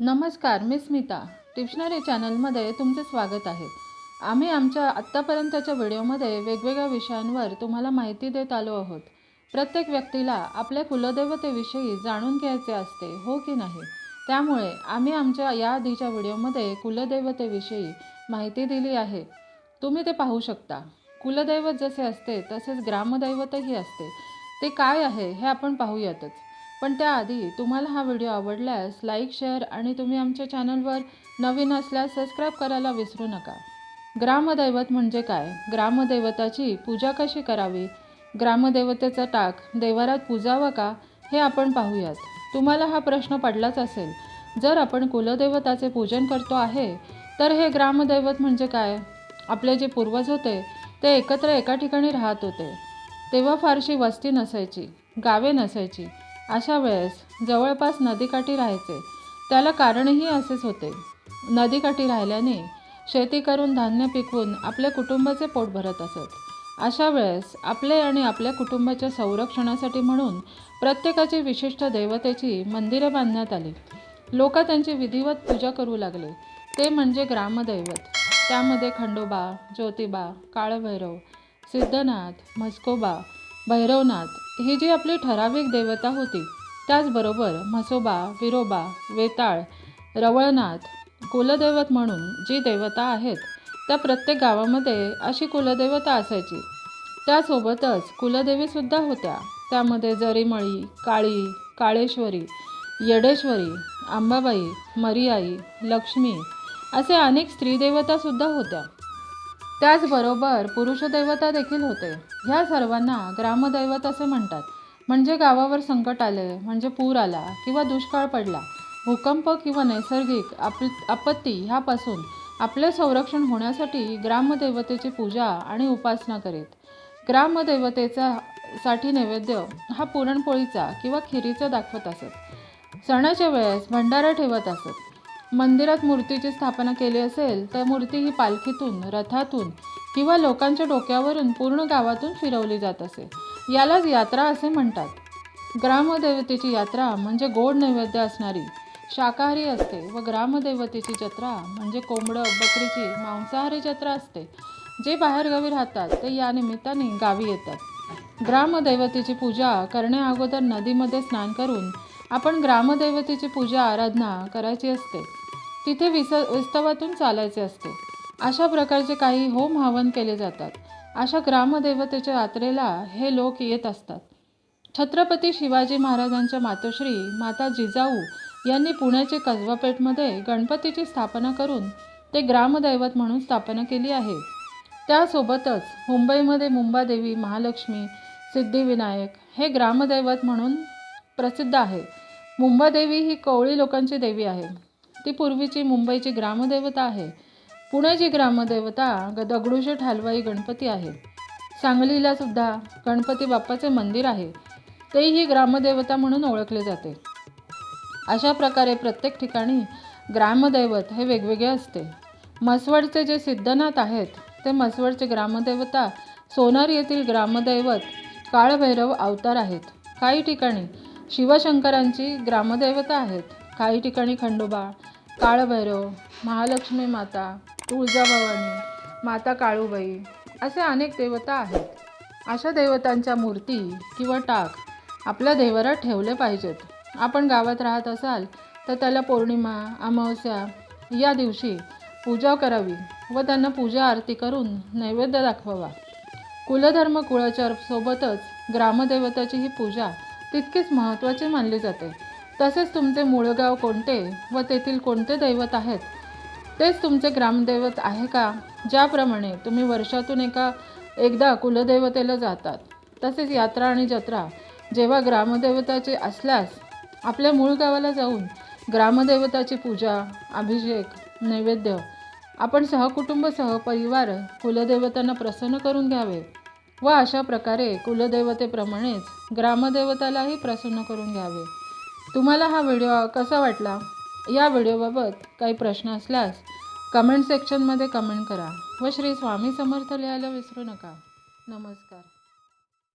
नमस्कार मी स्मिता. टिप्शनरी चॅनलमध्ये तुमचे स्वागत आहे. आम्ही आमच्या आत्तापर्यंतच्या व्हिडिओमध्ये वेगवेगळ्या विषयांवर तुम्हाला माहिती देत आलो आहोत. प्रत्येक व्यक्तीला आपल्या कुलदेवतेविषयी जाणून घ्यायचे असते हो की नाही? त्यामुळे आम्ही आमच्या या आधीच्या व्हिडिओमध्ये कुलदेवतेविषयी माहिती दिली आहे. तुम्ही ते पाहू शकता. कुलदैवत जसे असते तसेच ग्रामदैवतही असते. ते काय आहे हे आपण पाहूयातच. पण त्याआधी तुम्हाला हा व्हिडिओ आवडल्यास लाईक शेअर आणि तुम्ही आमच्या चॅनलवर नवीन असल्यास सबस्क्राईब करायला विसरू नका. ग्रामदैवत म्हणजे काय? ग्रामदैवताची पूजा कशी करावी? ग्रामदेवतेचा टाक देवारात पूजावा का? हे आपण पाहूयात. तुम्हाला हा प्रश्न पडलाच असेल. जर आपण कुलदैवताचे पूजन करतो आहे तर हे ग्रामदैवत म्हणजे काय? आपले जे पूर्वज होते ते एकत्र एका ठिकाणी राहत होते. तेव्हा फारशी वस्ती नसायची गावे नसायची. अशा वेळेस जवळपास नदीकाठी राहायचे. त्याला कारणही असेच होते. नदीकाठी राहिल्याने शेती करून धान्य पिकवून आपल्या कुटुंबाचे पोट भरत असत. अशा वेळेस आपले आणि आपल्या कुटुंबाच्या संरक्षणासाठी म्हणून प्रत्येकाची विशिष्ट देवतेची मंदिरे बांधण्यात आली. लोक त्यांची विधिवत पूजा करू लागले. ते म्हणजे ग्रामदैवत. त्यामध्ये खंडोबा ज्योतिबा काळभैरव सिद्धनाथ म्हस्कोबा भैरवनाथ ही जी आपली ठराविक देवता होती त्याचबरोबर म्हसोबा विरोबा वेताळ रवळनाथ कुलदैवत म्हणून जी देवता आहेत त्या प्रत्येक गावामध्ये अशी कुलदेवता असायची. त्यासोबतच कुलदेवीसुद्धा होत्या. त्यामध्ये जरीमळी काळी काळेश्वरी येडेश्वरी अंबाबाई मरियाई लक्ष्मी असे अनेक स्त्रीदेवतासुद्धा होत्या. त्याचबरोबर पुरुषदैवता देखील होते. ह्या सर्वांना ग्रामदैवत असे म्हणतात. म्हणजे गावावर संकट आले म्हणजे पूर आला किंवा दुष्काळ पडला भूकंप किंवा नैसर्गिक आप आपत्ती ह्यापासून आपले संरक्षण होण्यासाठी ग्रामदेवतेची पूजा आणि उपासना करीत. ग्रामदेवतेचा साठी नैवेद्य हा पुरणपोळीचा किंवा खिरीचा दाखवत असत. सणाच्या वेळेस भंडारा ठेवत असत. मंदिरात मूर्तीची स्थापना केली असेल तर मूर्ती ही पालखीतून रथातून किंवा लोकांच्या डोक्यावरून पूर्ण गावातून फिरवली जात असे. यालाच यात्रा असे म्हणतात. ग्रामदेवतेची यात्रा म्हणजे गोड नैवेद्य असणारी शाकाहारी असते व ग्रामदेवतेची जत्रा म्हणजे कोंबडं बकरीची मांसाहारी जत्रा असते जे बाहेरगावी राहतात ते या निमित्ताने गावी येतात. ग्रामदैवतेची पूजा करण्याअगोदर नदीमध्ये स्नान करून आपण ग्रामदैवतेची पूजा आराधना करायची असते. तिथे विस विस्तवातून चालायचे असते. अशा प्रकारचे काही होम हवन केले जातात. अशा ग्रामदेवतेच्या यात्रेला हे लोक येत असतात. छत्रपती शिवाजी महाराजांच्या मातोश्री माता जिजाऊ यांनी पुण्याचे कसबापेठमध्ये गणपतीची स्थापना करून ते ग्रामदैवत म्हणून स्थापना केली आहे. त्यासोबतच मुंबईमध्ये मुंबादेवी महालक्ष्मी सिद्धिविनायक हे ग्रामदैवत म्हणून प्रसिद्ध आहे. मुंबादेवी ही कोवळी लोकांची देवी आहे. ती पूर्वीची मुंबईची ग्रामदेवता आहे. पुण्याची ग्रामदेवता ग दगडूशेठ हलवाई गणपती आहे. सांगलीला सुद्धा गणपती बाप्पाचे मंदिर आहे. तेही ग्रामदेवता म्हणून ओळखले जाते. अशा प्रकारे प्रत्येक ठिकाणी ग्रामदैवत हे वेगवेगळे असते. म्हसवडचे जे सिद्धनाथ आहेत ते म्हसवडचे ग्रामदेवता सोनार येथील ग्रामदैवत काळभैरव अवतार आहेत. काही ठिकाणी शिवशंकरांची ग्रामदेवता आहेत. काही ठिकाणी खंडोबा काळभैरव महालक्ष्मी माता तुळजाभवानी माता काळूबाई असे अनेक देवता आहेत. अशा देवतांच्या मूर्ती किंवा टाक आपल्या देवरात ठेवले पाहिजेत. आपण गावात राहत असाल तर त्याला पौर्णिमा अमावस्या या दिवशी पूजा करावी व त्यांना पूजा आरती करून नैवेद्य दाखवावा. कुलधर्म कुळाचार सोबतच ग्रामदेवताची ही पूजा तितकेच महत्त्वाची मानली जाते. तसेच तुमचे मूळ गाव कोणते व तेथील कोणते दैवत आहेत? तेच तुमचे ग्रामदैवत आहे का? ज्याप्रमाणे तुम्ही वर्षातून एका एकदा कुलदैवतेला जातात. तसेच यात्रा आणि जत्रा जेव्हा ग्रामदेवताचे असल्यास आपल्या मूळ गावाला जाऊन ग्रामदेवताची पूजा अभिषेक नैवेद्य आपण सहकुटुंब सहपरिवार कुलदेवतांना प्रसन्न करून घ्यावे. व अशा प्रकारे कुलदेवतेप्रमाणेच ग्रामदेवतालाही प्रसन्न करून घ्यावे. तुम्हाला हा व्हिडिओ कसा वाटला? या व्हिडिओबाबत काही प्रश्न असल्यास कमेंट सेक्शनमध्ये कमेंट करा व श्री स्वामी समर्थ लिहायला विसरू नका. नमस्कार.